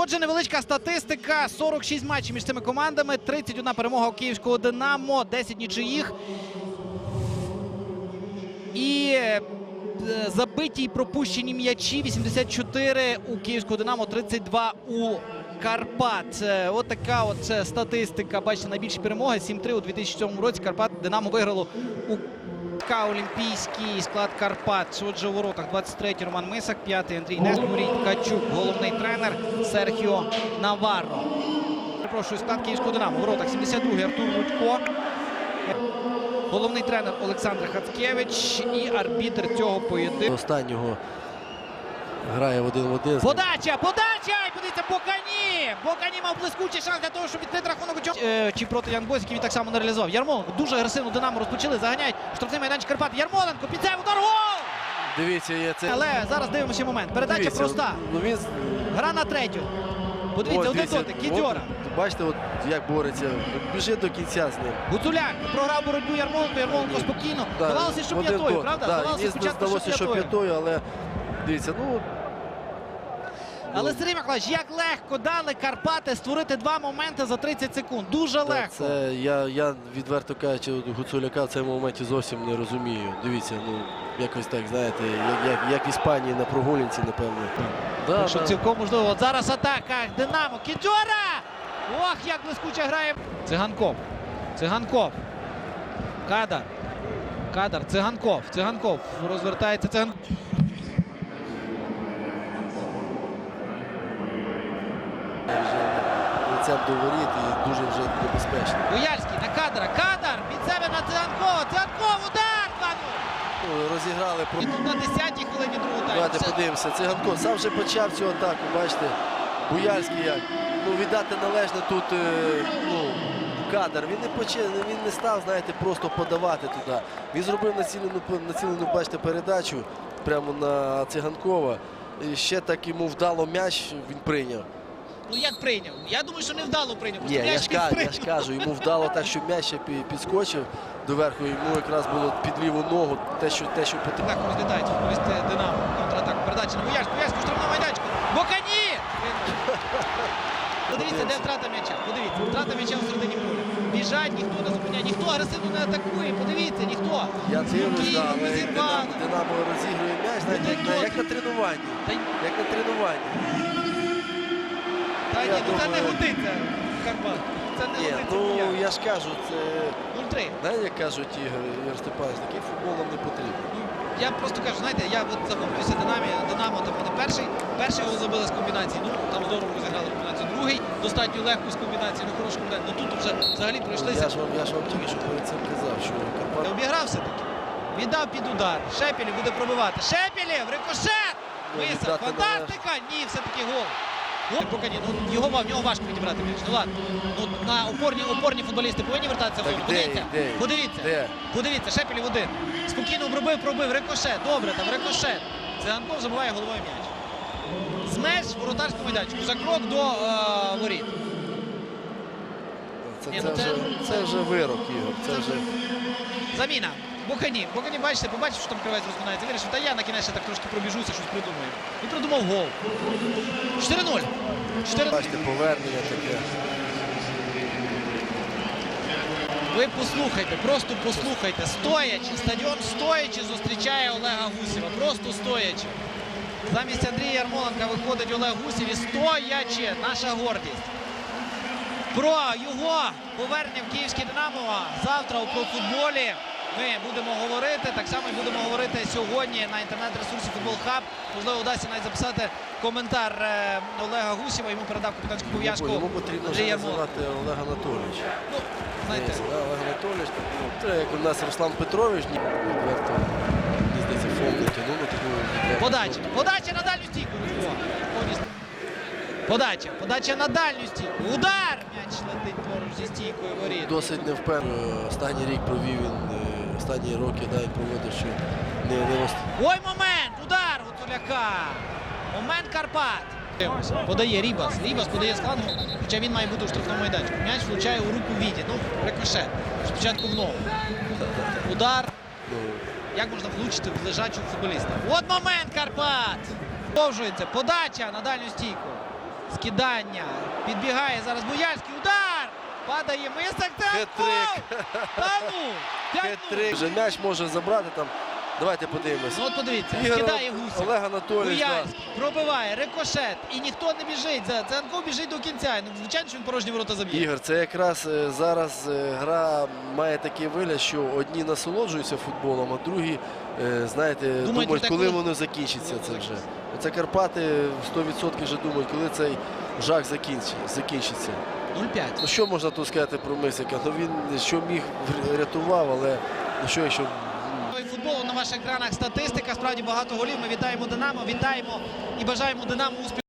Отже, невеличка статистика: 46 матчів між цими командами, 31 перемога у київського Динамо, 10 нічиїх. І е, забиті і пропущені м'ячі 84 у київського Динамо, 32 у Карпат. Е, От така от е, статистика. Бачите, найбільші перемоги 7-3 у 2007 році. Карпат Динамо виграло у КА Олімпійський склад Карпат. Отже, у воротах 23-й Роман Мисак, 5-й Андрій Нестомурій Ткачук, головний тренер Серхіо Наварро. Перепрошую, склад Київського Динамо. У воротах 72-й Артур Рудько. Головний тренер Олександр Хацкевич і арбітр цього поєдинку. Останнього грає в один в один. Подача, подача! І подивіться, Бокані! Бокані мав блискучий шанс для того, щоб відкрити рахунок. Е, чи проти Янбойс, який він так само не реалізував. Ярмоленко дуже агресивно Динамо розпочали, заганяють штрафний майданчик Карпат. Ярмоленко, під це удар гол! Дивіться, є це. Але зараз дивимося момент. Передача Дивіться, проста. Ну він Гра на третю. Подивіться, Ось, один дивіться, дотик, Кідьора. от, Бачите, от як бореться. Біжить до кінця з ним. Гуцуляк програв боротьбу Ярмоленко, Ярмоленко спокійно. Да, Здавалося, що один п'ятою, правда? Да, Здавалося мені спочатку, здалося, що що п'ятою. п'ятою, але дивіться, ну Але Сергій Миколаївич, як легко дали Карпати створити два моменти за 30 секунд. Дуже та легко. це я, я відверто кажучи, Гуцуляка в цьому моменті зовсім не розумію. Дивіться, ну якось так, знаєте, як, як, як в Іспанії на прогулянці, напевно. Да, Так що да. цілком можливо. От зараз атака Динамо. Кідьора! Ох, як блискуче грає. Циганков. Циганков. Кадар. Кадар. Циганков. Циганков. Розвертається Циганков. вже лицем до воріт і дуже вже небезпечно. Бояльський на Кадара. Кадар від себе на Циганкова. Циганков. Удар! Ну, розіграли про на 10-й хвилині другого тайму. Давайте подивимося. Циганко сам вже почав цю атаку, бачите. Буяльський як. Ну, віддати належне тут е, ну, кадр. Він не почав, він не став, знаєте, просто подавати туди. Він зробив націлену, націлену бачите, передачу прямо на Циганкова. І ще так йому вдало м'яч він прийняв. Ну як прийняв? Я думаю, що невдало прийняв. Ні, я ж, кажу, я ж кажу, йому вдало так, що м'яч підскочив доверху. Йому якраз було під ліву ногу те, що, те, що потрібно. Так розглядають футболісти Динамо. Контратаку. Передача на Боярську. Боярську штрафного майданчику. Бокані! Подивіться, де втрата м'яча. Подивіться, втрата м'яча в середині поля. Біжать, ніхто не зупиняє, ніхто агресивно не атакує. Подивіться, ніхто. Я дивлюсь, да, але. Динамо, Динамо розігрує м'яч, як, на- тренуванні. Як на тренуванні. Та ні, ну це не годиться. Карпат. Це не Ні, годиться. ну ніяк. я ж кажу, це 0-3. знаєте, як кажуть Ігор, Ігор Степанович, такий футбол нам не потрібен. Ну, Я просто кажу, знаєте, я от захоплююся Динамі, Динамо, там вони перший, перший гол забили з комбінації. Ну, там здорово розіграли комбінацію. Другий достатньо легко з комбінації, ну хороша комбінація. Ну тут вже взагалі Ну, пройшлися. я ж вам, я ж вам тільки що перед цим казав, що Карпат Обіграв все-таки. Віддав під удар. Шепілів буде пробивати. Шепілів! Рикошет! Ну, віддати Фантастика! Ні, все-таки гол. Поки ні. Ну, його, в нього важко відібрати м'яч. Ну ладно. Ну, на опорні, опорні футболісти повинні вертатися в зону. Подивіться. де? Подивіться. Де? Подивіться, Шепілів один. Спокійно обробив, пробив. Рикошет. Добре, там рикошет. Циганков забиває головою м'яч. З меж воротарського майданчику. За крок до е, воріт. це, Ні, це, ну це- вже, це вже вирок, Ігор. Це вже Заміна. Бухані. Бухані, бачите, побачив, що там кривець розминається. Вирішив, та я на кінець так трошки пробіжуся, щось придумаю. І придумав гол. 4-0. 4 бачите, повернення таке. Ви послухайте, просто послухайте. Стоячи, стадіон стоячи зустрічає Олега Гусєва. Просто стоячи. Замість Андрія Ярмоленка виходить Олег Гусєв і стоячи. Наша гордість. Про його повернення в Київське Динамо завтра у профутболі ми будемо говорити. Так само і будемо говорити сьогодні на інтернет-ресурсі Футбол Хаб. Можливо, вдасться навіть записати коментар е, Олега Гусєва. Йому передав капітанську пов'язку Йому потрібно називати Олег Анатолійович. Ну, знаєте, Олег Анатолійович. Ну, це як у нас Руслан Петрович, відверто, здається, на таку. Подача. Подача на дальню стійку. Повністю. Подача. Подача на дальню стійку. Удар! М'яч летить зі стійкою воріт. Досить не впевнений. Останній рік провів він, е, останні роки навіть проводив, що не, не ост- Ой, момент! Удар Гуцуляка! Момент Карпат. Подає Рібас. Рібас подає флангу, хоча він має бути у штрафному майданчику. М'яч влучає у руку Віді. Ну, рикошет. Спочатку в ногу. Удар. ну, Як можна влучити в лежачого футболіста? От момент Карпат! Продовжується. Подача на дальню стійку. Скидання. Підбігає зараз Буяльський. Удар! Падає Хет-трик. Та ну! Хет-трик. Вже м'яч може забрати там. Давайте подивимося. Ну от подивіться, Ігор скидає Гуся. Олег Анатолійович. да. Пробиває, рикошет. І ніхто не біжить. Це Ценко біжить до кінця. Ну, звичайно, що він порожні ворота заб'є. Ігор, це якраз е, зараз е, гра має такий вигляд, що одні насолоджуються футболом, а другі, е, знаєте, думають, про те, коли коли- воно закінчиться це вже. Оце Карпати 100% вже думають, коли цей жах закінчиться. 0-5. Ну що можна тут сказати про Мисика? Ну він що міг рятував, але ну що, якщо Футболу на ваших екранах статистика. Справді багато голів. Ми вітаємо Динамо, вітаємо і бажаємо Динамо успіху.